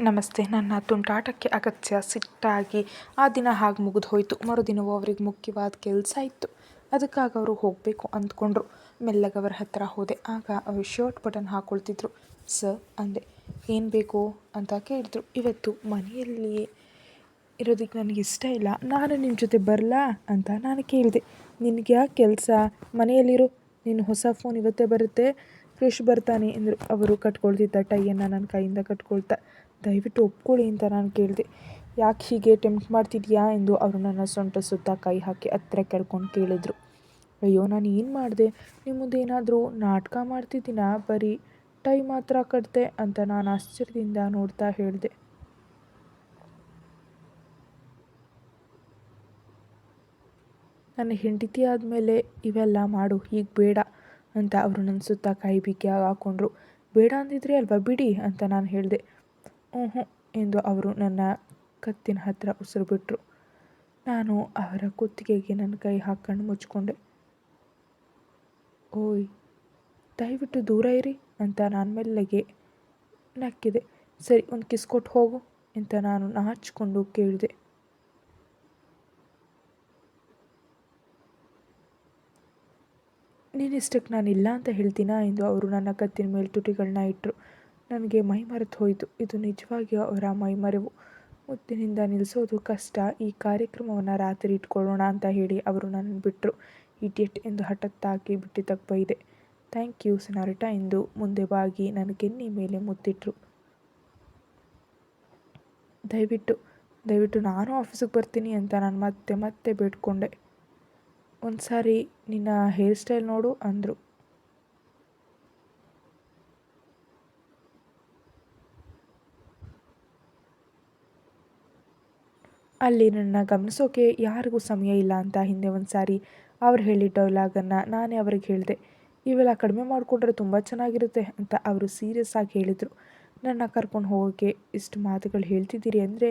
ನಮಸ್ತೆ. ನನ್ನ ತುಂಟಾಟಕ್ಕೆ ಅಗತ್ಯ ಸಿಟ್ಟಾಗಿ ಆ ದಿನ ಹಾಗೆ ಮುಗಿದು ಹೋಯಿತು. ಮರುದಿನವೂ ಅವ್ರಿಗೆ ಮುಖ್ಯವಾದ ಕೆಲಸ ಇತ್ತು. ಅದಕ್ಕಾಗಿ ಅವರು ಹೋಗಬೇಕು ಅಂದ್ಕೊಂಡ್ರು. ಮೆಲ್ಲಗವರ ಹತ್ತಿರ ಹೋದೆ. ಆಗ ಅವರು ಶರ್ಟ್ ಬಟನ್ ಹಾಕ್ಕೊಳ್ತಿದ್ರು ಸರ್, ಅಂದೆ. ಏನು ಬೇಕು? ಅಂತ ಕೇಳಿದ್ರು. ಇವತ್ತು ಮನೆಯಲ್ಲಿ ಇರೋದಕ್ಕೆ ನನಗೆ ಇಷ್ಟ ಇಲ್ಲ. ನಾನು ನಿಮ್ಮ ಜೊತೆ ಬರಲಾ? ಅಂತ ನಾನು ಕೇಳಿದೆ. ನಿನಗೆ ಯಾಕೆ ಕೆಲಸ? ಮನೆಯಲ್ಲಿರು. ನಿನ್ನ ಹೊಸ ಫೋನ್ ಇವತ್ತೇ ಬರುತ್ತೆ. ಕ್ರಿಶ್ ಬರ್ತಾನೆ ಅಂದರು ಅವರು ಕಟ್ಕೊಳ್ತಿದ್ದ ಟೈಯನ್ನು ನನ್ನ ಕೈಯಿಂದ ಕಟ್ಕೊಳ್ತಾ ದಯವಿಟ್ಟು ಒಪ್ಕೊಳ್ಳಿ ಅಂತ ನಾನು ಕೇಳಿದೆ. ಯಾಕೆ ಹೀಗೆ ಟೆಂಪ್ಟ್ ಮಾಡ್ತಿದ್ಯಾ ಎಂದು ಅವರು ನನ್ನ ಸೊಂಟ ಸುತ್ತ ಕೈ ಹಾಕಿ ಹತ್ತಿರ ಕೆಳ್ಕೊಂಡು ಕೇಳಿದರು. ಅಯ್ಯೋ, ನಾನು ಏನು ಮಾಡಿದೆ? ನಿಮ್ಮ ಮುಂದೆ ಏನಾದರೂ ನಾಟಕ ಮಾಡ್ತಿದ್ದೀನಾ? ಬರೀ ಟೈ ಮಾತ್ರ ಕಟ್ದೆ ಅಂತ ನಾನು ಆಶ್ಚರ್ಯದಿಂದ ನೋಡ್ತಾ ಹೇಳಿದೆ. ನನ್ನ ಹೆಂಡತಿ ಆದಮೇಲೆ ಇವೆಲ್ಲ ಮಾಡು, ಹೀಗೆ ಬೇಡ ಅಂತ ಅವರು ನನ್ನ ಸುತ್ತ ಕೈ ಬಿಗಿ ಹಾಕ್ಕೊಂಡ್ರು ಬೇಡ ಅಂದಿದ್ರೆ ಅಲ್ವಾ ಬಿಡಿ ಅಂತ ನಾನು ಹೇಳಿದೆ. ಹ್ಞೂ ಎಂದು ಅವರು ನನ್ನ ಕತ್ತಿನ ಹತ್ತಿರ ಉಸಿರು ಬಿಟ್ಟರು ನಾನು ಅವರ ಕುತ್ತಿಗೆಗೆ ನನ್ನ ಕೈ ಹಾಕ್ಕೊಂಡು ಮುಚ್ಕೊಂಡೆ ಓಯ್, ದಯವಿಟ್ಟು ದೂರ ಇರಿ ಅಂತ ನಾನು ಮೆಲ್ಲಗೆ ನಕ್ಕಿದೆ. ಸರಿ, ಒಂದು ಕಿಸ್ ಕೊಟ್ಟು ಹೋಗು ಅಂತ ನಾನು ನಾಚಿಕೊಂಡು ಕೇಳಿದೆ. ನೀನಿಷ್ಟಕ್ಕೆ ನಾನು ಇಲ್ಲ ಅಂತ ಹೇಳ್ತೀನಾ ಎಂದು ಅವರು ನನ್ನ ಕತ್ತಿನ ಮೇಲೆ ತುಟಿಗಳನ್ನ ಇಟ್ಟರು ನನಗೆ ಮೈಮರೆತು ಹೋಯಿತು. ಇದು ನಿಜವಾಗಿಯೂ ಅವರ ಮೈಮರೆವು. ಮುತ್ತಿನಿಂದ ನಿಲ್ಲಿಸೋದು ಕಷ್ಟ. ಈ ಕಾರ್ಯಕ್ರಮವನ್ನು ರಾತ್ರಿ ಇಟ್ಕೊಳ್ಳೋಣ ಅಂತ ಹೇಳಿ ಅವರು ನನ್ನನ್ನು ಬಿಟ್ಟರು ಇಡಿಯಟ್ ಎಂದು ಹಠತ್ತಾಗಿ ಬಿಟ್ಟಿದ್ದಕ್ಕೆ ಬೈದೆ ಥ್ಯಾಂಕ್ ಯು ಸನಾರಟ ಎಂದು ಮುಂದೆ ಬಾಗಿ ನನ್ನ ಕೆನ್ನಿ ಮೇಲೆ ಮುತ್ತಿಟ್ರು. ದಯವಿಟ್ಟು ದಯವಿಟ್ಟು ನಾನು ಆಫೀಸಿಗೆ ಬರ್ತೀನಿ ಅಂತ ನಾನು ಮತ್ತೆ ಮತ್ತೆ ಬೇಡ್ಕೊಂಡೆ. ಒಂದು ಸಾರಿ ನಿನ್ನ ಹೇರ್ ಸ್ಟೈಲ್ ನೋಡು ಅಂದರು. ಅಲ್ಲಿ ನನ್ನ ಗಮನಿಸೋಕೆ ಯಾರಿಗೂ ಸಮಯ ಇಲ್ಲ ಅಂತ ಹಿಂದೆ ಒಂದು ಸಾರಿ ಅವ್ರು ಹೇಳಿ ಡೈಲಾಗನ್ನು ನಾನೇ ಅವ್ರಿಗೆ ಹೇಳಿದೆ. ಇವೆಲ್ಲ ಕಡಿಮೆ ಮಾಡಿಕೊಂಡ್ರೆ ತುಂಬ ಚೆನ್ನಾಗಿರುತ್ತೆ ಅಂತ ಅವರು ಸೀರಿಯಸ್ ಆಗಿ ಹೇಳಿದರು. ನನ್ನ ಕರ್ಕೊಂಡು ಹೋಗೋಕ್ಕೆ ಇಷ್ಟು ಮಾತುಗಳು ಹೇಳ್ತಿದ್ದೀರಿ ಅಂದರೆ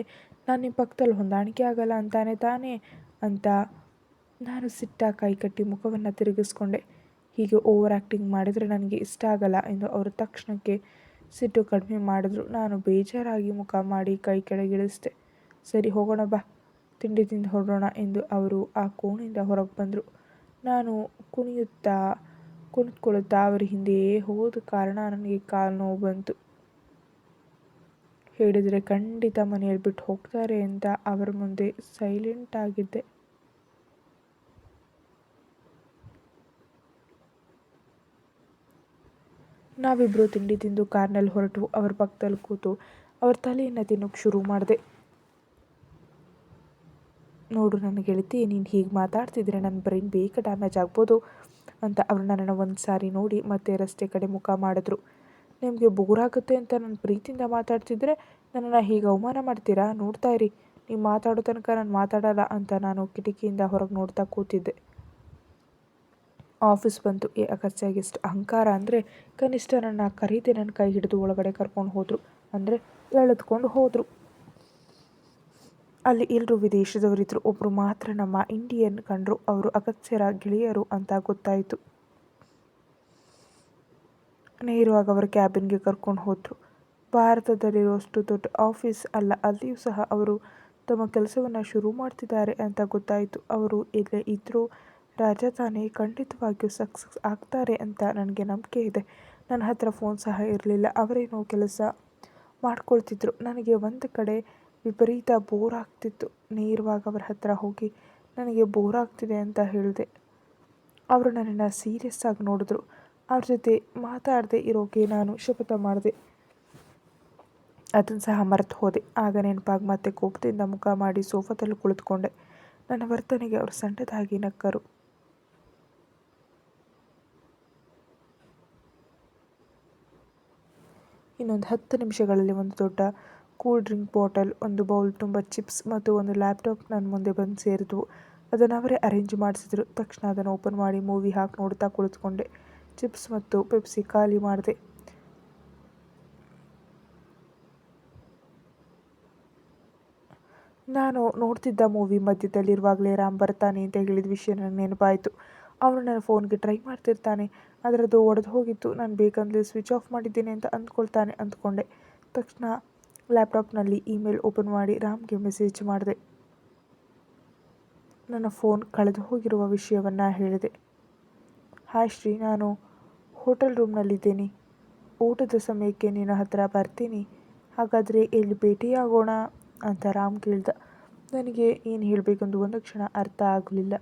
ನಾನು ನಿಮ್ಮ ಪಕ್ಕದಲ್ಲಿ ಹೊಂದಾಣಿಕೆ ಆಗಲ್ಲ ಅಂತಾನೆ ತಾನೇ ಅಂತ ನಾನು ಸಿಟ್ಟ ಕೈಕಟ್ಟಿ ಮುಖವನ್ನು ತಿರುಗಿಸ್ಕೊಂಡೆ. ಹೀಗೆ ಓವರ್ ಆ್ಯಕ್ಟಿಂಗ್ ಮಾಡಿದರೆ ನನಗೆ ಇಷ್ಟ ಆಗಲ್ಲ ಎಂದು ಅವರು ತಕ್ಷಣಕ್ಕೆ ಸಿಟ್ಟು ಕಡಿಮೆ ಮಾಡಿದ್ರು. ನಾನು ಬೇಜಾರಾಗಿ ಮುಖ ಮಾಡಿ ಕೈ ಕೆಳಗಿಳಿಸಿದೆ. ಸರಿ ಹೋಗೋಣ ಬಾ. ತಿಂಡಿ ತಿಂದು ಹೊರಡೋಣ ಎಂದು ಅವರು ಆ ಕೋಣೆಯಿಂದ ಹೊರಗೆ ಬಂದರು. ನಾನು ಕುಣಿಯುತ್ತಾ, ಕುಣಿದುಕೊಳ್ಳುತ್ತಾ ಅವರ ಹಿಂದೆಯೇ ಹೋದ ಕಾರಣ ನನಗೆ ಕಾಲು ನೋವು ಬಂತು. ಹೇಳಿದರೆ ಖಂಡಿತ ಮನೆಯಲ್ಲಿ ಬಿಟ್ಟು ಹೋಗ್ತಾರೆ ಅಂತ ಅವರ ಮುಂದೆ ಸೈಲೆಂಟ್ ಆಗಿದ್ದೆ. ನಾವಿಬ್ಬರು ತಿಂಡಿ ತಿಂದು ಕಾರ್ನಲ್ಲಿ ಹೊರಟು, ಅವ್ರ ಪಕ್ಕದಲ್ಲಿ ಕೂತು ಅವ್ರ ತಲೆಯನ್ನು ತಿನ್ನೋಕ್ಕೆ ಶುರು ಮಾಡಿದೆ. ನೋಡು ನನ್ನ ಗೆಳತಿ, ನೀನು ಹೀಗೆ ಮಾತಾಡ್ತಿದ್ರೆ ನನ್ನ ಬ್ರೈನ್ ಬೇಗ ಡ್ಯಾಮೇಜ್ ಆಗ್ಬೋದು ಅಂತ ಅವರು ನನ್ನನ್ನು ಒಂದು ಸಾರಿ ನೋಡಿ ಮತ್ತೆ ರಸ್ತೆ ಕಡೆ ಮುಖ ಮಾಡಿದ್ರು. ನಿಮಗೆ ಬೋರ್ ಆಗುತ್ತೆ ಅಂತ ನಾನು ಪ್ರೀತಿಯಿಂದ ಮಾತಾಡ್ತಿದ್ರೆ ನನ್ನನ್ನು ಹೀಗೆ ಅವಮಾನ ಮಾಡ್ತೀರಾ? ನೋಡ್ತಾ ಇರಿ. ನೀವು ಮಾತಾಡೋ ತನಕ ನಾನು ಮಾತಾಡಲ್ಲ ಅಂತ ನಾನು ಕಿಟಕಿಯಿಂದ ಹೊರಗೆ ನೋಡ್ತಾ ಕೂತಿದ್ದೆ. ಆಫೀಸ್ ಬಂತು. ಏ ಅಗತ್ಯಾಗಿ ಎಷ್ಟು ಅಹಂಕಾರ ಅಂದರೆ ಕನಿಷ್ಠ ನನ್ನ ಕರೀದೆ ನನ್ನ ಕೈ ಹಿಡಿದು ಒಳಗಡೆ ಕರ್ಕೊಂಡು ಹೋದರು. ಅಂದರೆ ಎಳೆದುಕೊಂಡು ಹೋದರು. ಅಲ್ಲಿ ಎಲ್ಲರೂ ವಿದೇಶದವರಿದ್ದರು ಒಬ್ಬರು ಮಾತ್ರ ನಮ್ಮ ಇಂಡಿಯನ್ ಕಂಡರು ಅವರು ಅಗತ್ಯರ ಗೆಳೆಯರು ಅಂತ ಗೊತ್ತಾಯಿತು. ನೇರವಾಗಿ ಅವರ ಕ್ಯಾಬಿನ್ಗೆ ಕರ್ಕೊಂಡು ಹೋದರು. ಭಾರತದಲ್ಲಿರುವಷ್ಟು ದೊಡ್ಡ ಆಫೀಸ್ ಅಲ್ಲ, ಅಲ್ಲಿಯೂ ಸಹ ಅವರು ತಮ್ಮ ಕೆಲಸವನ್ನು ಶುರು ಮಾಡ್ತಿದ್ದಾರೆ ಅಂತ ಗೊತ್ತಾಯಿತು. ಅವರು ಎಲ್ಲೇ ಇದ್ದರೂ ರಾಜಧಾನಿ ಖಂಡಿತವಾಗಿಯೂ ಸಕ್ಸಸ್ ಆಗ್ತಾರೆ ಅಂತ ನನಗೆ ನಂಬಿಕೆ ಇದೆ. ನನ್ನ ಹತ್ರ ಫೋನ್ ಸಹ ಇರಲಿಲ್ಲ, ಅವರೇನೋ ಕೆಲಸ ಮಾಡ್ಕೊಳ್ತಿದ್ರು. ನನಗೆ ಒಂದು ಕಡೆ ವಿಪರೀತ ಬೋರ್ ಆಗ್ತಿತ್ತು ನೇರವಾಗಿ ಅವರ ಹತ್ರ ಹೋಗಿ, ನನಗೆ ಬೋರ್ ಆಗ್ತಿದೆ ಅಂತ ಹೇಳಿದೆ. ಅವರು ನನ್ನನ್ನು ಸೀರಿಯಸ್ ಆಗಿ ನೋಡಿದ್ರು. ಅವ್ರ ಜೊತೆ ಮಾತಾಡದೆ ಇರೋಕೆ ನಾನು ಶಪಥ ಮಾಡಿದೆ. ಅದನ್ನು ಸಹ ಮರೆತು ಹೋದೆ. ಆಗ ನೆನಪಾಗಿ ಮತ್ತೆ ಕೋಪದಿಂದ ಮುಖ ಮಾಡಿ ಸೋಫಾದಲ್ಲಿ ಕುಳಿತುಕೊಂಡೆ. ನನ್ನ ವರ್ತನೆಗೆ ಅವರು ಸಣ್ಣದಾಗಿ ನಕ್ಕರು. ಇನ್ನೊಂದು ಹತ್ತು ನಿಮಿಷಗಳಲ್ಲಿ ಒಂದು ದೊಡ್ಡ ಕೂಲ್ ಡ್ರಿಂಕ್ ಬಾಟಲ್, ಒಂದು ಬೌಲ್ ತುಂಬ ಚಿಪ್ಸ್ ಮತ್ತು ಒಂದು ಲ್ಯಾಪ್ಟಾಪ್ ನನ್ನ ಮುಂದೆ ಬಂದು ಸೇರಿದ್ವು. ಅದನ್ನು ಅವರೇ ಅರೇಂಜ್ ಮಾಡಿಸಿದ್ರು. ತಕ್ಷಣ ಅದನ್ನು ಓಪನ್ ಮಾಡಿ ಮೂವಿ ಹಾಕಿ ನೋಡ್ತಾ ಕುಳಿತುಕೊಂಡೆ. ಚಿಪ್ಸ್ ಮತ್ತು ಪೆಪ್ಸಿ ಖಾಲಿ ಮಾಡಿದೆ. ನಾನು ನೋಡ್ತಿದ್ದ ಮೂವಿ ಮಧ್ಯದಲ್ಲಿರುವಾಗಲೇ ರಾಮ್ ಬರ್ತಾನೆ ಅಂತ ಹೇಳಿದ ವಿಷಯ ನನಗೆ ನೆನಪಾಯಿತು. ಅವನು ನನ್ನ ಫೋನ್ಗೆ ಟ್ರೈ ಮಾಡ್ತಿರ್ತಾನೆ. ಅದರದ್ದು ಒಡೆದು ಹೋಗಿತ್ತು. ನಾನು ಬೇಕಂದರೆ ಸ್ವಿಚ್ ಆಫ್ ಮಾಡಿದ್ದೀನಿ ಅಂತ ಅಂದ್ಕೊಳ್ತಾನೆ ಅಂದ್ಕೊಂಡೆ. ತಕ್ಷಣ ಲ್ಯಾಪ್ಟಾಪ್ನಲ್ಲಿ ಇಮೇಲ್ ಓಪನ್ ಮಾಡಿ ರಾಮ್ಗೆ ಮೆಸೇಜ್ ಮಾಡಿದೆ. ನನ್ನ ಫೋನ್ ಕಳೆದು ಹೋಗಿರುವ ವಿಷಯವನ್ನು ಹೇಳಿದೆ. ಹಾಯ್ ಶ್ರೀ, ನಾನು ಹೋಟೆಲ್ ರೂಮ್ನಲ್ಲಿದ್ದೇನೆ. ಊಟದ ಸಮಯಕ್ಕೆ ನಿನ್ನ ಹತ್ರ ಬರ್ತೀನಿ. ಹಾಗಾದರೆ ಎಲ್ಲಿ ಭೇಟಿಯಾಗೋಣ? ಅಂತ ರಾಮ್ ಕೇಳ್ದ. ನನಗೆ ಏನು ಹೇಳಬೇಕೆಂದು ಒಂದು ಕ್ಷಣ ಅರ್ಥ ಆಗಲಿಲ್ಲ.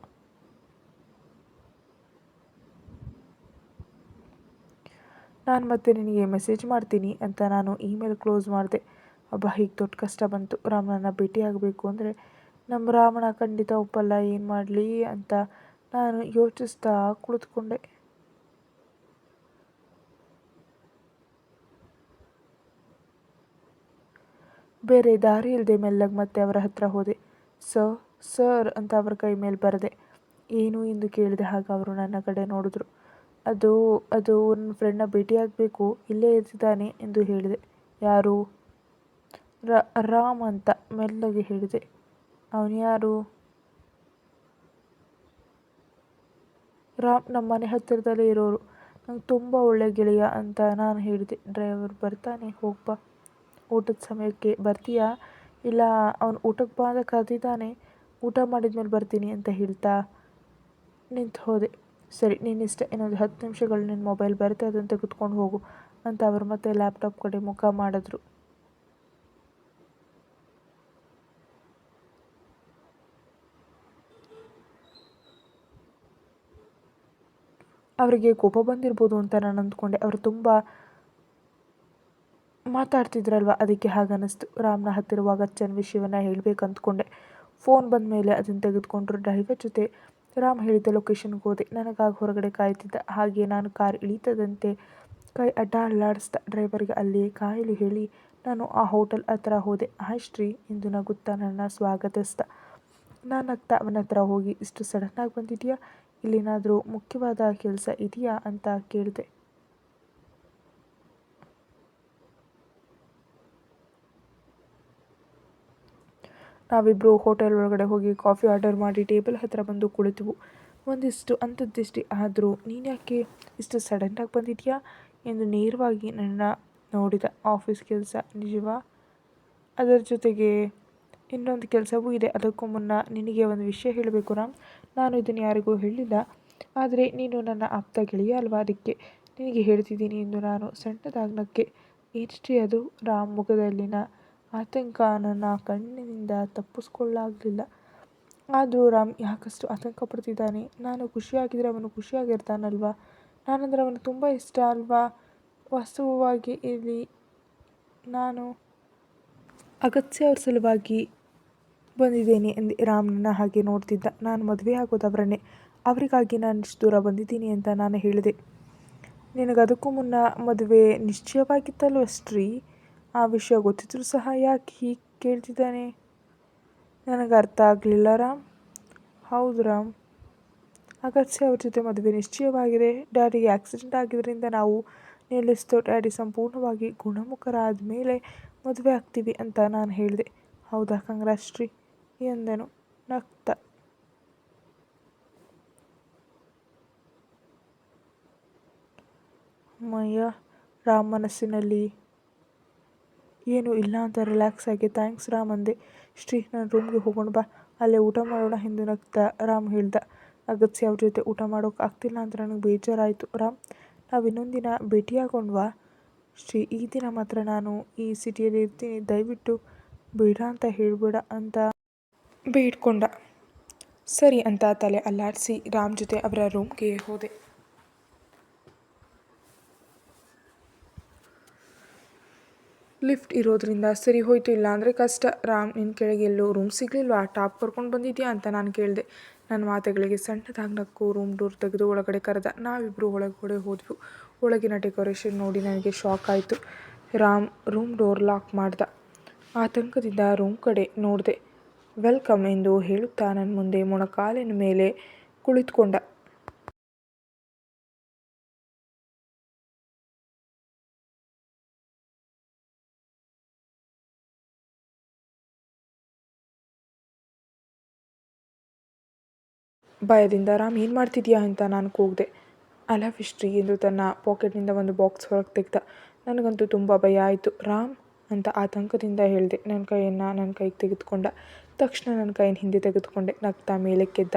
ನಾನು ಮತ್ತೆ ನಿನಗೆ ಮೆಸೇಜ್ ಮಾಡ್ತೀನಿ ಅಂತ ನಾನು ಇಮೇಲ್ ಕ್ಲೋಸ್ ಮಾಡಿದೆ. ಅಬ್ಬಾ, ಹೀಗೆ ದೊಡ್ಡ ಕಷ್ಟ ಬಂತು. ರಾಮನನ್ನ ಭೇಟಿಯಾಗಬೇಕು ಅಂದರೆ ನಮ್ಮ ರಾವಣ ಖಂಡಿತ ಒಪ್ಪಲ್ಲ, ಏನು ಮಾಡಲಿ ಅಂತ ನಾನು ಯೋಚಿಸ್ತಾ ಕುಳಿತುಕೊಂಡೆ. ಬೇರೆ ದಾರಿ ಇಲ್ಲದೆ ಮೆಲ್ಲಗೆ ಮತ್ತೆ ಅವರ ಹತ್ರ ಹೋದೆ. ಸರ್ ಸರ್ ಅಂತ ಅವರ ಕೈ ಮೇಲೆ ಬರದೆ. ಏನು ಎಂದು ಕೇಳಿದೆ ಹಾಗೆ ಅವರು ನನ್ನ ಕಡೆ ನೋಡಿದ್ರು. ಅದು ಅದು ನನ್ನ ಫ್ರೆಂಡ್ನ ಭೇಟಿಯಾಗಬೇಕು ಇಲ್ಲೇ ಇರ್ತಿದ್ದಾನೆ ಎಂದು ಹೇಳಿದೆ. ಯಾರು? ರಾಮ್ ಅಂತ ಮೆಲ್ಲಗೆ ಹೇಳಿದೆ. ಅವನು ಯಾರು? ರಾಮ್ ನಮ್ಮ ಮನೆ ಹತ್ತಿರದಲ್ಲೇ ಇರೋರು. ನಂಗೆ ತುಂಬ ಒಳ್ಳೆ ಗೆಳೆಯ ಅಂತ ನಾನು ಹೇಳಿದೆ. ಡ್ರೈವರ್ ಬರ್ತಾನೆ, ಹೋಗ್ಬಾ. ಊಟದ ಸಮಯಕ್ಕೆ ಬರ್ತೀಯಾ? ಇಲ್ಲ, ಅವನು ಊಟಕ್ಕೆ ಬಾ ಅಂತ ಕರೆದಿದ್ದಾನೆ. ಊಟ ಮಾಡಿದ್ಮೇಲೆ ಬರ್ತೀನಿ ಅಂತ ಹೇಳ್ತಾ ನಿಂತು ಹೋದೆ. ಸರಿ ನಿನ್ನಿಷ್ಟ ಇನ್ನೊಂದು ಹತ್ತು ನಿಮಿಷಗಳು ನಿನ್ನ ಮೊಬೈಲ್ ಬರುತ್ತೆ ಅದನ್ನು ತೆಗೆದುಕೊಂಡು ಹೋಗು ಅಂತ ಅವರು ಮತ್ತೆ ಲ್ಯಾಪ್ಟಾಪ್ ಕಡೆ ಮುಖ ಮಾಡಿದ್ರು. ಅವರಿಗೆ ಕೋಪ ಬಂದಿರ್ಬೋದು ಅಂತ ನಾನು ಅಂದ್ಕೊಂಡೆ. ಅವರು ತುಂಬ ಮಾತಾಡ್ತಿದ್ರಲ್ವ? ಅದಕ್ಕೆ ಹಾಗನ್ನಿಸ್ತು. ರಾಮ್ನ ಹತ್ತಿರುವಾಗ ಚೆನ್ನ ವಿಷಯವನ್ನು ಹೇಳಬೇಕು ಅಂದ್ಕೊಂಡೆ ಫೋನ್ ಬಂದ ಮೇಲೆ ಅದನ್ನು ತೆಗೆದುಕೊಂಡ್ರು ಡ್ರೈವರ್ ಜೊತೆ. ರಾಮ್ ಹೇಳಿದ ಲೊಕೇಶನ್ಗೆ ಹೋದೆ. ನನಗಾಗಿ ಹೊರಗಡೆ ಕಾಯ್ತಿದ್ದ. ಹಾಗೆ ನಾನು ಕಾರ್ ಇಳಿತದಂತೆ ಕೈ ಅಡ್ಡ ಅಲ್ಲಾಡಿಸ್ದ ಡ್ರೈವರ್ಗೆ ಅಲ್ಲಿಯೇ ಕಾಯಲು ಹೇಳಿ ನಾನು ಆ ಹೋಟೆಲ್ ಹತ್ರ ಹೋದೆ. ಹಾಯ್ ಶ್ರೀ ಎಂದು ನಗುತ್ತಾ ನನ್ನ ಸ್ವಾಗತಿಸ್ದ ನಾನು ನಗ್ತಾ ಅವನ ಹತ್ರ ಹೋಗಿ, ಇಷ್ಟು ಸಡನ್ನಾಗಿ ಬಂದಿದೆಯಾ? ಇಲ್ಲೇನಾದರೂ ಮುಖ್ಯವಾದ ಕೆಲಸ ಇದೆಯಾ ಅಂತ ಕೇಳಿದೆ. ನಾವಿಬ್ಬರು ಹೋಟೆಲ್ ಒಳಗಡೆ ಹೋಗಿ ಕಾಫಿ ಆರ್ಡರ್ ಮಾಡಿ ಟೇಬಲ್ ಹತ್ತಿರ ಬಂದು ಕುಳಿತೆವು. ಒಂದಿಷ್ಟು ಅಂಥದ್ದಿಷ್ಟು ಆದರೂ ನೀನು ಯಾಕೆ ಇಷ್ಟು ಸಡನ್ನಾಗಿ ಬಂದಿದೆಯಾ ಎಂದು ನೇರವಾಗಿ ನನ್ನ ನೋಡಿದ ಆಫೀಸ್ ಕೆಲಸ ನಿಜವಾ? ಅದರ ಜೊತೆಗೆ ಇನ್ನೊಂದು ಕೆಲಸವೂ ಇದೆ. ಅದಕ್ಕೂ ಮುನ್ನ ನಿನಗೆ ಒಂದು ವಿಷಯ ಹೇಳಬೇಕು ರಾಮ್. ನಾನು ಇದನ್ನು ಯಾರಿಗೂ ಹೇಳಿಲ್ಲ. ಆದರೆ ನೀನು ನನ್ನ ಆಪ್ತ ಗೆಳೆಯ ಅಲ್ವಾ? ಅದಕ್ಕೆ ನಿನಗೆ ಹೇಳ್ತಿದ್ದೀನಿ ಎಂದು ನಾನು ಸಣ್ಣದಾಗ್ನಕ್ಕೆ ಏನಷ್ಟೇ ಅದು ರಾಮ್ ಮುಖದಲ್ಲಿನ ಆತಂಕ ನನ್ನ ಕಣ್ಣಿನಿಂದ ತಪ್ಪಿಸ್ಕೊಳ್ಳಾಗಲಿಲ್ಲ ಆದರೂ ರಾಮ್ ಯಾಕಷ್ಟು ಆತಂಕ ಪಡ್ತಿದ್ದಾನೆ ನಾನು ಖುಷಿಯಾಗಿದ್ದರೆ ಅವನು ಖುಷಿಯಾಗಿರ್ತಾನಲ್ವಾ ನಾನಂದರೆ ಅವನು ತುಂಬ ಇಷ್ಟ ಅಲ್ವಾ? ವಾಸ್ತವವಾಗಿ ಇಲ್ಲಿ ನಾನು ಅಗತ್ಯ ಅವ್ರ ಸಲುವಾಗಿ ಬಂದಿದ್ದೇನೆ ಎಂದು ರಾಮನನ್ನು ಹಾಗೆ ನೋಡ್ತಿದ್ದ. ನಾನು ಮದುವೆ ಆಗೋದವರನ್ನೇ ಅವರಿಗಾಗಿ ನಾನು ಇಷ್ಟು ದೂರ ಬಂದಿದ್ದೀನಿ ಅಂತ ನಾನು ಹೇಳಿದೆ. ನಿನಗದಕ್ಕೂ ಮುನ್ನ ಮದುವೆ ನಿಶ್ಚಯವಾಗಿತ್ತಲ್ವ ಶ್ರೀ ಆ ವಿಷಯ ಗೊತ್ತಿದ್ರೂ ಸಹ ಯಾಕೆ ಹೀಗೆ ಕೇಳ್ತಿದ್ದಾನೆ? ನನಗೆ ಅರ್ಥ ಆಗಲಿಲ್ಲ ರಾಮ್. ಹೌದು ರಾಮ್. ಅಗತ್ಯ ಅವ್ರ ಜೊತೆ ಮದುವೆ ನಿಶ್ಚಯವಾಗಿದೆ. ಡ್ಯಾಡಿಗೆ ಆಕ್ಸಿಡೆಂಟ್ ಆಗಿದ್ದರಿಂದ ನಾವು ನಿಲ್ಲಿಸ್ತೋ. ಡ್ಯಾಡಿ ಸಂಪೂರ್ಣವಾಗಿ ಗುಣಮುಖರಾದ ಮೇಲೆ ಮದುವೆ ಆಗ್ತೀವಿ ಅಂತ ನಾನು ಹೇಳಿದೆ. ಹೌದಾ ಕಂಗ್ರಾಸ್ ಶ್ರೀ ಎಂದನು. ನಗ್ತಾ ಅಮ್ಮಯ್ಯ, ರಾಮ್ ಮನಸ್ಸಿನಲ್ಲಿ ಏನು ಇಲ್ಲ ಅಂತ ರಿಲ್ಯಾಕ್ಸ್ ಆಗಿ ಥ್ಯಾಂಕ್ಸ್ ರಾಮ್ ಅಂದೆ. ಶ್ರೀ, ನಾನು ರೂಮ್ಗೆ ಹೋಗೋಣ ಬಾ. ಅಲ್ಲೇ ಊಟ ಮಾಡೋಣ ಎಂದು ನಗ್ತಾ ರಾಮ್ ಹೇಳ್ದ. ಅಗತ್ಯ ಅವ್ರ ಜೊತೆ ಊಟ ಮಾಡೋಕೆ ಆಗ್ತಿಲ್ಲ ಅಂತ ನನಗೆ ಬೇಜಾರಾಯಿತು. ರಾಮ್, ನಾವು ಇನ್ನೊಂದು ದಿನ ಭೇಟಿಯಾಗೋಣವಾ ಶ್ರೀ, ಈ ದಿನ ಮಾತ್ರ ನಾನು ಈ ಸಿಟಿಯಲ್ಲಿ ಇರ್ತೀನಿ. ದಯವಿಟ್ಟು ಬೇಡ ಅಂತ ಹೇಳಬೇಡ ಅಂತ ಬೇಡ್ಕೊಂಡ ಸರಿ ಅಂತ ತಲೆ ಅಲ್ಲಾಡಿಸಿ ರಾಮ್ ಜೊತೆ ಅವರ ರೂಮ್ಗೆ ಹೋದೆ. ಲಿಫ್ಟ್ ಇರೋದ್ರಿಂದ ಸರಿ ಹೋಯಿತು, ಇಲ್ಲ ಅಂದರೆ ಕಷ್ಟ. ರಾಮ್ ನಿನ್ನ ಕೆಳಗೆ ಎಲ್ಲೂ ರೂಮ್ ಸಿಗಲಿಲ್ವಾ? ಟಾಪ್ ಕರ್ಕೊಂಡು ಬಂದಿದ್ಯಾ ಅಂತ ನಾನು ಕೇಳಿದೆ. ನನ್ನ ಮಾತುಗಳಿಗೆ ಸಣ್ಣದಾಗಿ ನಕ್ಕು ರೂಮ್ ಡೋರ್ ತೆಗೆದು ಒಳಗಡೆ ಕರೆದ. ನಾವಿಬ್ಬರು ಒಳಗಡೆ ಹೋದ್ವು. ಒಳಗಿನ ಡೆಕೋರೇಷನ್ ನೋಡಿ ನನಗೆ ಶಾಕ್ ಆಯಿತು. ರಾಮ್ ರೂಮ್ ಡೋರ್ ಲಾಕ್ ಮಾಡ್ದ. ಆತಂಕದಿಂದ ರೂಮ್ ಕಡೆ ನೋಡಿದೆ. ವೆಲ್ಕಮ್ ಎಂದು ಹೇಳುತ್ತಾ ನನ್ನ ಮುಂದೆ ಮೊಣಕಾಲಿನ ಮೇಲೆ ಕುಳಿತುಕೊಂಡ. ಭಯದಿಂದ, ರಾಮ್ ಏನು ಮಾಡ್ತಿದ್ಯಾ ಅಂತ ನಾನು ಕೂಗಿದೆ. ಲವ್ ಹಿಸ್ಟ್ರಿ ಎಂದು ತನ್ನ ಪಾಕೆಟ್ನಿಂದ ಒಂದು ಬಾಕ್ಸ್ ಹೊರಗೆ ತೆಗ್ದ. ನನಗಂತೂ ತುಂಬ ಭಯ ಆಯಿತು, ರಾಮ್, ಅಂತ ಆತಂಕದಿಂದ ಹೇಳಿದೆ. ನನ್ನ ಕೈಯನ್ನು ನನ್ನ ಕೈಗೆ ತೆಗೆದುಕೊಂಡ. ತಕ್ಷಣ ನನ್ನ ಕೈನ ಹಿಂದೆ ತೆಗೆದುಕೊಂಡೆ. ನಗ್ತಾ ಮೇಲಕ್ಕೆದ್ದ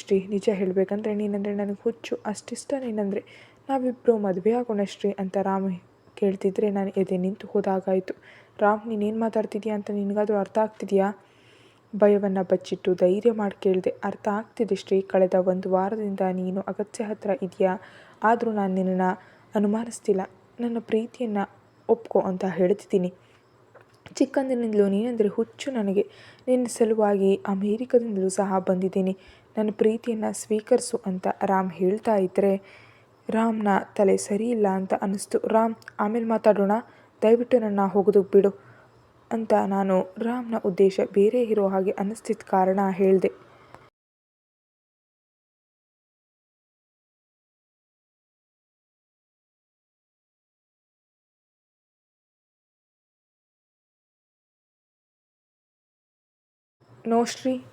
ಶ್ರೀ, ನಿಜ ಹೇಳಬೇಕಂದ್ರೆ ನೀನಂದರೆ ನನಗೆ ಹುಚ್ಚು ಅಷ್ಟಿಷ್ಟ ನೀನಂದರೆ ನಾವಿಬ್ಬರು ಮದುವೆ ಆಗೋಣ ಶ್ರೀ ಅಂತ ರಾಮ್ ಕೇಳ್ತಿದ್ರೆ ನಾನು ಎದೆ ನಿಂತು ಹೋದಾಗಾಯಿತು. ರಾಮ್, ನೀನೇನು ಮಾತಾಡ್ತಿದ್ಯಾ ಅಂತ ನಿನಗಾದರೂ ಅರ್ಥ ಆಗ್ತಿದೆಯಾ? ಭಯವನ್ನು ಬಚ್ಚಿಟ್ಟು ಧೈರ್ಯ ಮಾಡಿ ಕೇಳಿದೆ. ಅರ್ಥ ಆಗ್ತಿದೆ ಶ್ರೀ, ಕಳೆದ ಒಂದು ವಾರದಿಂದ ನೀನು ಅಗತ್ಯ ಹತ್ರ ಇದೆಯಾ? ಆದರೂ ನಾನು ನಿನ್ನನ್ನು ಅನುಮಾನಿಸ್ತಿಲ್ಲ. ನನ್ನ ಪ್ರೀತಿಯನ್ನು ಒಪ್ಕೋ ಅಂತ ಹೇಳ್ತಿದ್ದೀನಿ. ಚಿಕ್ಕಂದಿನಿಂದಲೂ ನೀನೆಂದರೆ ಹುಚ್ಚು ನನಗೆ. ನಿನ್ನ ಸಲುವಾಗಿ ಅಮೇರಿಕದಿಂದಲೂ ಸಹ ಬಂದಿದ್ದೀನಿ. ನನ್ನ ಪ್ರೀತಿಯನ್ನು ಸ್ವೀಕರಿಸು ಅಂತ ರಾಮ್ ಹೇಳ್ತಾ ಇದ್ದರೆ ರಾಮ್ನ ತಲೆ ಸರಿಯಿಲ್ಲ ಅಂತ ಅನ್ನಿಸ್ತು. ರಾಮ್, ಆಮೇಲೆ ಮಾತಾಡೋಣ. ದಯವಿಟ್ಟು ನನ್ನ ಹೋಗೋದಕ್ಕೆ ಬಿಡು ಅಂತ ನಾನು ರಾಮ್ನ ಉದ್ದೇಶ ಬೇರೆ ಇರೋ ಹಾಗೆ ಅನ್ನಿಸ್ತಿದ್ದ ಕಾರಣ ಹೇಳಿದೆ. ನೋ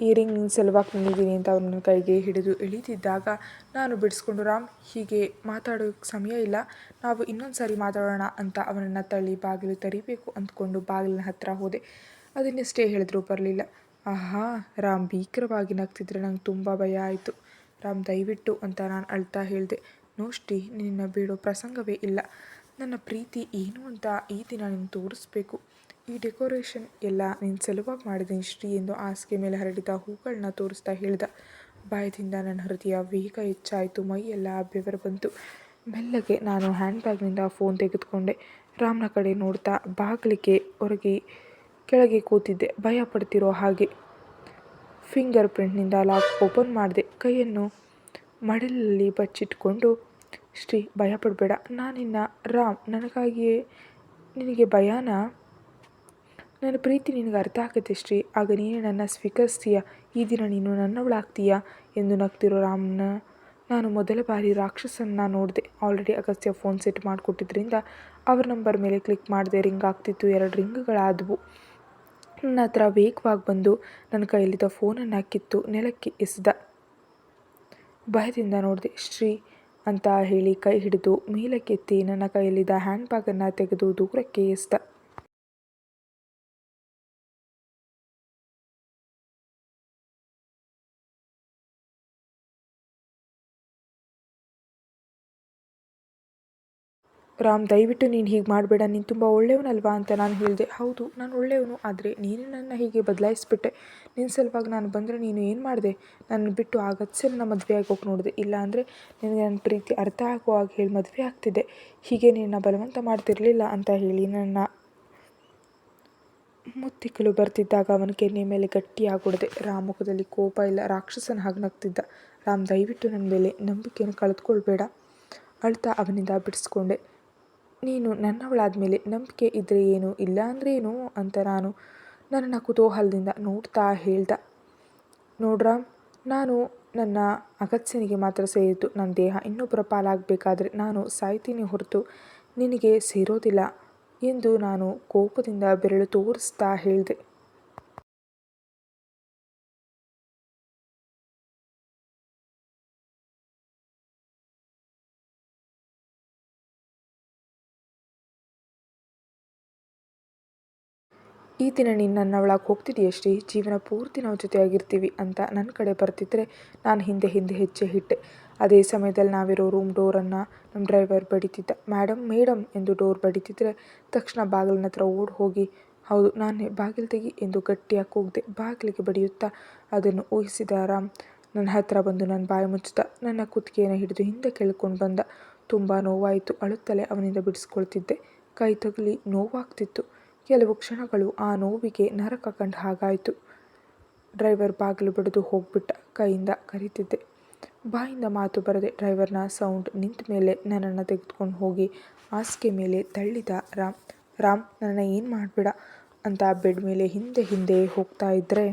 ಇಯರಿಂಗ್ ನಿನ್ನ ಸಲುವಾಗಿ ತಂದಿದ್ದೀನಿ ಅಂತ ಅವ್ರು ನನ್ನ ಕೈಗೆ ಹಿಡಿದು ಎಳೀತಿದ್ದಾಗ ನಾನು ಬಿಡಿಸ್ಕೊಂಡು, ರಾಮ್, ಹೀಗೆ ಮಾತಾಡೋಕ್ಕೆ ಸಮಯ ಇಲ್ಲ. ನಾವು ಇನ್ನೊಂದು ಸಾರಿ ಮಾತಾಡೋಣ ಅಂತ ಅವನನ್ನು ತಳ್ಳಿ ಬಾಗಿಲು ತರಿಬೇಕು ಅಂದ್ಕೊಂಡು ಬಾಗಿಲಿನ ಹತ್ತಿರ ಹೋದೆ. ಅದನ್ನಷ್ಟೇ ಹೇಳಿದ್ರು ಬರಲಿಲ್ಲ ಆಹಾ, ರಾಮ್, ಭೀಕರವಾಗಿ ನಗ್ತಿದ್ರೆ ನಂಗೆ ತುಂಬ ಭಯ ಆಯಿತು. ರಾಮ್, ದಯವಿಟ್ಟು ಅಂತ ನಾನು ಅಳ್ತಾ ಹೇಳಿದೆ. ನೋಷ್ಟಿ ನಿನ್ನ ಬಿಡೋ ಪ್ರಸಂಗವೇ ಇಲ್ಲ. ನನ್ನ ಪ್ರೀತಿ ಏನು ಅಂತ ಈ ದಿನ ನೀನು ತೋರಿಸ್ಬೇಕು. ಈ ಡೆಕೋರೇಷನ್ ಎಲ್ಲ ನಿನ್ನ ಸಲುವಾಗಿ ಮಾಡಿದ್ದೀನಿ ಶ್ರೀ ಎಂದು ಹಾಸಿಗೆ ಮೇಲೆ ಹರಡಿದ ಹೂಗಳನ್ನ ತೋರಿಸ್ತಾ ಹೇಳಿದ. ಭಯದಿಂದ ನನ್ನ ಹೃದಯ ವೇಗ ಹೆಚ್ಚಾಯಿತು, ಮೈಯೆಲ್ಲ ಬೆವರು ಬಂತು. ಮೆಲ್ಲಗೆ ನಾನು ಹ್ಯಾಂಡ್ ಬ್ಯಾಗ್ನಿಂದ ಫೋನ್ ತೆಗೆದುಕೊಂಡೆ. ರಾಮ್ನ ಕಡೆ ನೋಡ್ತಾ ಬಾಗಿಲಿಗೆ ಹೊರಗೆ ಕೆಳಗೆ ಕೂತಿದ್ದೆ. ಭಯ ಪಡ್ತಿರೋ ಹಾಗೆ ಫಿಂಗರ್ ಪ್ರಿಂಟ್ನಿಂದ ಲಾಕ್ ಓಪನ್ ಮಾಡಿದೆ. ಕೈಯನ್ನು ಮಡಿಲಲ್ಲಿ ಬಚ್ಚಿಟ್ಕೊಂಡು, ಶ್ರೀ, ಭಯ ಪಡಬೇಡ. ನಾನಿನ್ನ ರಾಮ್. ನನಗಾಗಿಯೇ ನಿನಗೆ ಭಯನ? ನನ್ನ ಪ್ರೀತಿ ನಿನಗೆ ಅರ್ಥ ಆಗುತ್ತೆ ಶ್ರೀ ಆಗ ನೀನೇ ನನ್ನ ಸ್ವೀಕರಿಸ್ತೀಯ? ಈ ದಿನ ನೀನು ನನ್ನವಳಾಗ್ತೀಯ? ಎಂದು ನಗ್ತಿರೋ ರಾಮನ ನಾನು ಮೊದಲ ಬಾರಿ ರಾಕ್ಷಸನ್ನ ನೋಡಿದೆ. ಆಲ್ರೆಡಿ ಅಗಸ್ತ್ಯ ಫೋನ್ ಸೆಟ್ ಮಾಡಿಕೊಟ್ಟಿದ್ದರಿಂದ ಅವ್ರ ನಂಬರ್ ಮೇಲೆ ಕ್ಲಿಕ್ ಮಾಡಿದೆ. ರಿಂಗ್ ಆಗ್ತಿತ್ತು. ಎರಡು ರಿಂಗ್ಗಳಾದವು. ನನ್ನ ಹತ್ರ ವೇಗವಾಗಿ ಬಂದು ನನ್ನ ಕೈಯಲ್ಲಿದ್ದ ಫೋನನ್ನು ಕಿತ್ತು ನೆಲಕ್ಕೆ ಎಸೆದ. ಭಯದಿಂದ ನೋಡಿದೆ. ಶ್ರೀ ಅಂತ ಹೇಳಿ ಕೈ ಹಿಡಿದು ಮೇಲಕ್ಕೆತ್ತಿ ನನ್ನ ಕೈಯಲ್ಲಿದ್ದ ಹ್ಯಾಂಡ್ ಬ್ಯಾಗನ್ನು ತೆಗೆದು ದೂರಕ್ಕೆ ಎಸೆದ. ರಾಮ್, ದಯವಿಟ್ಟು ನೀನು ಹೀಗೆ ಮಾಡಬೇಡ. ನೀನು ತುಂಬ ಒಳ್ಳೆಯವನಲ್ವಾ ಅಂತ ನಾನು ಹೇಳಿದೆ. ಹೌದು, ನಾನು ಒಳ್ಳೆಯವನು, ಆದರೆ ನೀನು ನನ್ನ ಹೀಗೆ ಬದಲಾಯಿಸ್ಬಿಟ್ಟೆ. ನಿನ್ನ ಸಲುವಾಗಿ ನಾನು ಬಂದರೆ ನೀನು ಏನು ಮಾಡಿದೆ? ನನ್ನ ಬಿಟ್ಟು ಆಗತ್ತೆ ನನ್ನ ಮದುವೆ ಆಗೋಕೆ ನೋಡಿದೆ. ಇಲ್ಲ ಅಂದರೆ ನಿನಗೆ ನನ್ನ ಪ್ರೀತಿ ಅರ್ಥ ಆಗುವಾಗ ಹೇಳಿ ಮದುವೆ ಆಗ್ತಿದ್ದೆ. ಹೀಗೆ ನಿನ್ನ ಬಲವಂತ ಮಾಡ್ತಿರಲಿಲ್ಲ ಅಂತ ಹೇಳಿ ನನ್ನ ಮುತ್ತಿಕ್ಕಲು ಬರ್ತಿದ್ದಾಗ ಅವನ ಕೆನ್ನೆ ಮೇಲೆ ಗಟ್ಟಿಯಾಗೊಡದೆ. ರಾಮ್ ಮುಖದಲ್ಲಿ ಕೋಪ ಇಲ್ಲ, ರಾಕ್ಷಸನ ಹಾಗೆ ನಗ್ತಿದ್ದ. ರಾಮ್, ದಯವಿಟ್ಟು ನನ್ನ ಮೇಲೆ ನಂಬಿಕೆಯನ್ನು ಕಳೆದುಕೊಳ್ಬೇಡ. ಅಳ್ತಾ ಅವನಿಂದ ಬಿಡಿಸ್ಕೊಂಡೆ. ನೀನು ನನ್ನವಳಾದ ಮೇಲೆ ನಂಬಿಕೆ ಇದ್ದರೆ ಏನು ಇಲ್ಲ ಏನು ಅಂತ ನಾನು ನನ್ನ ಕುತೂಹಲದಿಂದ ನೋಡ್ತಾ ಹೇಳ್ದ. ನೋಡ್ರಾಮ್ ನಾನು ನನ್ನ ಅಗತ್ಯನಿಗೆ ಮಾತ್ರ ಸೇರಿದ್ದು ನನ್ನ ದೇಹ. ಇನ್ನೊಬ್ಬರ ಪಾಲಾಗಬೇಕಾದ್ರೆ ನಾನು ಸಾಯ್ತೀನಿ ಹೊರತು ನಿನಗೆ ಸೇರೋದಿಲ್ಲ ಎಂದು ನಾನು ಕೋಪದಿಂದ ಬೆರಳು ತೋರಿಸ್ತಾ ಹೇಳಿದೆ. ಈ ದಿನ ನೀನು ನನ್ನ ಒಳಗೆ ಹೋಗ್ತಿದೀಯ ಶ್ರೀ? ಜೀವನ ಪೂರ್ತಿ ನಾವು ಜೊತೆಯಾಗಿರ್ತೀವಿ ಅಂತ ನನ್ನ ಕಡೆ ಬರ್ತಿದ್ರೆ ನಾನು ಹಿಂದೆ ಹಿಂದೆ ಹೆಜ್ಜೆ ಇಟ್ಟೆ. ಅದೇ ಸಮಯದಲ್ಲಿ ನಾವಿರೋ ರೂಮ್ ಡೋರನ್ನು ನಮ್ಮ ಡ್ರೈವರ್ ಬಡಿತಿದ್ದ. ಮೇಡಮ್ ಮೇಡಮ್ ಎಂದು ಡೋರ್ ಬಡಿತಿದ್ರೆ ತಕ್ಷಣ ಬಾಗಿಲಿನ ಹತ್ರ ಓಡಿ ಹೋಗಿ, ಹೌದು, ನಾನೇ ಬಾಗಿಲು ತೆಗಿ ಎಂದು ಗಟ್ಟಿಯಾಗಿ ಕೂಗಿದೆ ಬಾಗಿಲಿಗೆ ಬಡಿಯುತ್ತಾ ಅದನ್ನು ಊಹಿಸಿದ ರಾಮ್ ನನ್ನ ಹತ್ರ ಬಂದು ನನ್ನ ಬಾಯಿ ಮುಚ್ಚಿದ ನನ್ನ ಕುತ್ತಿಗೆಯನ್ನು ಹಿಡಿದು ಹಿಂದೆ ಕೇಳ್ಕೊಂಡು ಬಂದ. ತುಂಬ ನೋವಾಯಿತು. ಅಳುತ್ತಲೇ ಅವನಿಂದ ಬಿಡಿಸ್ಕೊಳ್ತಿದ್ದೆ. ಕೈ ತಗಲಿ ನೋವಾಗ್ತಿತ್ತು. ಕೆಲವು ಕ್ಷಣಗಳು ಆ ನೋವಿಗೆ ನರಕ ಕಂಡ ಹಾಗಾಯಿತು. ಡ್ರೈವರ್ ಬಾಗಿಲು ಬಡಿದು ಹೋಗ್ಬಿಟ್ಟ ಕೈಯಿಂದ ಕರೀತಿದ್ದೆ. ಬಾಯಿಂದ ಮಾತು ಬರದೆ ಡ್ರೈವರ್ನ ಸೌಂಡ್ ನಿಂತ ಮೇಲೆ ನನ್ನನ್ನು ತೆಗೆದುಕೊಂಡು ಹೋಗಿ ಹಾಸಿಗೆ ಮೇಲೆ ತಳ್ಳಿದ ರಾಮ್ ರಾಮ್ ನನ್ನ ಏನು ಮಾಡಬೇಡ? ಅಂತ ಬೆಡ್ ಮೇಲೆ ಹಿಂದೆ ಹಿಂದೆ ಹೋಗ್ತಾ ಇದ್ದರೆ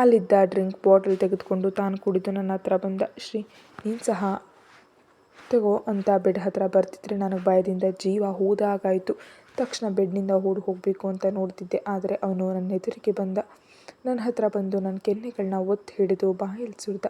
ಅಲ್ಲಿದ್ದ ಡ್ರಿಂಕ್ ಬಾಟಲ್ ತೆಗೆದುಕೊಂಡು ತಾನು ಕುಡಿದು ನನ್ನ ಹತ್ರ ಬಂದ, ಶ್ರೀ, ನೀನು ಸಹ ತಗೋ ಅಂತ ಬೆಡ್ ಹತ್ರ ಬರ್ತಿದ್ರೆ ನನಗೆ ಭಯದಿಂದ ಜೀವ ಹೋದಾಗಾಯಿತು. ತಕ್ಷಣ ಬೆಡ್ನಿಂದ ಓಡಿ ಹೋಗಬೇಕು ಅಂತ ನೋಡ್ತಿದ್ದೆ. ಆದರೆ ಅವನು ನನ್ನ ಎದುರಿಗೆ ಬಂದ. ನನ್ನ ಹತ್ರ ಬಂದು ನನ್ನ ಕೆನ್ನೆಗಳನ್ನ ಒತ್ತಿ ಹಿಡಿದು ಬಾಯಲ್ಲಿ ಸುರಿದ.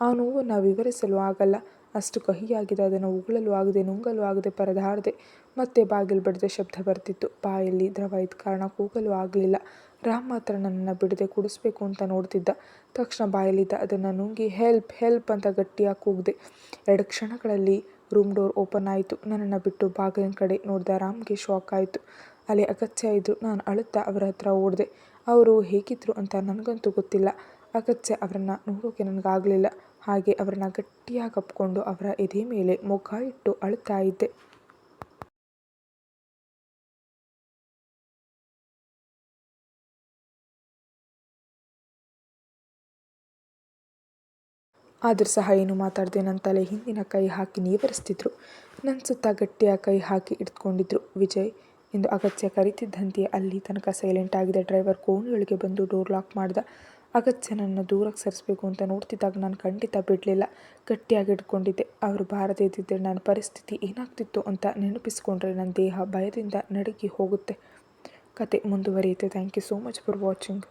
ಆ ನೋವನ್ನು ವಿವರಿಸಲು ಆಗಲ್ಲ. ಅಷ್ಟು ಕಹಿಯಾಗಿದೆ, ಅದನ್ನು ಉಗುಳಲು ಆಗದೆ, ನುಂಗಲು ಆಗದೆ ಪರದಾಡದೆ. ಮತ್ತೆ ಬಾಗಿಲು ಬಡಿದ ಶಬ್ದ ಬರ್ತಿತ್ತು. ಬಾಯಲ್ಲಿ ದ್ರವ ಇದ್ದ ಕಾರಣ ಕೂಗಲು ಆಗಲಿಲ್ಲ. ರಾಮ್ ಮಾತ್ರ ನನ್ನನ್ನು ಬಿಡದೆ ಕುಡಿಸ್ಬೇಕು ಅಂತ ನೋಡ್ತಿದ್ದ. ತಕ್ಷಣ ಬಾಯಲ್ಲಿದ್ದ ಅದನ್ನು ನುಂಗಿ ಹೆಲ್ಪ್ ಹೆಲ್ಪ್ ಅಂತ ಗಟ್ಟಿಯಾಗಿ ಕೂಗಿದೆ. ಎರಡು ಕ್ಷಣಗಳಲ್ಲಿ ರೂಮ್ ಡೋರ್ ಓಪನ್ ಆಯಿತು. ನನ್ನನ್ನು ಬಿಟ್ಟು ಬಾಗಿಲಿನ ಕಡೆ ನೋಡಿದ ರಾಮ್ಗೆ ಶಾಕ್ ಆಯಿತು. ಅಲ್ಲಿ ಅಗತ್ಯ ಇದ್ದರು ನಾನು ಅಳುತ್ತಾ ಅವರ ಹತ್ರ ಓಡಿದೆ. ಅವರು ಹೇಗಿದ್ದರು ಅಂತ ನನಗಂತೂ ಗೊತ್ತಿಲ್ಲ. ಅಗತ್ಯ ಅವರನ್ನು ನೋಡೋಕೆ ನನಗಾಗಲಿಲ್ಲ. ಹಾಗೆ ಅವರನ್ನು ಗಟ್ಟಿಯಾಗಿ ಅಪ್ಕೊಂಡು ಅವರ ಎದೆ ಮೇಲೆ ಮುಖ ಇಟ್ಟು ಅಳುತ್ತಾ ಇದ್ದೆ. ಆದರೂ ಸಹ ಏನು ಮಾತಾಡದೆ ನನ್ನ ತಲೆ ಹಿಂದಿನ ಕೈ ಹಾಕಿ ನೀವರಿಸ್ತಿದ್ರು. ನನ್ನ ಸುತ್ತ ಗಟ್ಟಿಯಾಗಿ ಕೈ ಹಾಕಿ ಇಟ್ಕೊಂಡಿದ್ರು ವಿಜಯ್ ಎಂದು ಅಗತ್ಯ ಕರಿತಿದ್ದಂತೆಯೇ ಅಲ್ಲಿ ತನಕ ಸೈಲೆಂಟ್ ಆಗಿದ್ದ ಡ್ರೈವರ್ ಕೋಣೆಯೊಳಗೆ ಬಂದು ಡೋರ್ ಲಾಕ್ ಮಾಡ್ದ. ಅಗತ್ಯ ನನ್ನ ದೂರಕ್ಕೆ ಸರಿಸಬೇಕು ಅಂತ ನೋಡ್ತಿದ್ದಾಗ ನಾನು ಖಂಡಿತ ಬಿಡಲಿಲ್ಲ. ಗಟ್ಟಿಯಾಗಿ ಹಿಡ್ಕೊಂಡಿದ್ದೆ. ಅವರು ಬಾರದೇ ಇದ್ದಿದ್ದರೆ ನನ್ನ ಪರಿಸ್ಥಿತಿ ಏನಾಗ್ತಿತ್ತು ಅಂತ ನೆನಪಿಸ್ಕೊಂಡ್ರೆ ನನ್ನ ದೇಹ ಭಯದಿಂದ ನಡುಗಿ ಹೋಗುತ್ತೆ. ಕತೆ ಮುಂದುವರಿಯುತ್ತೆ. Thank you so much for watching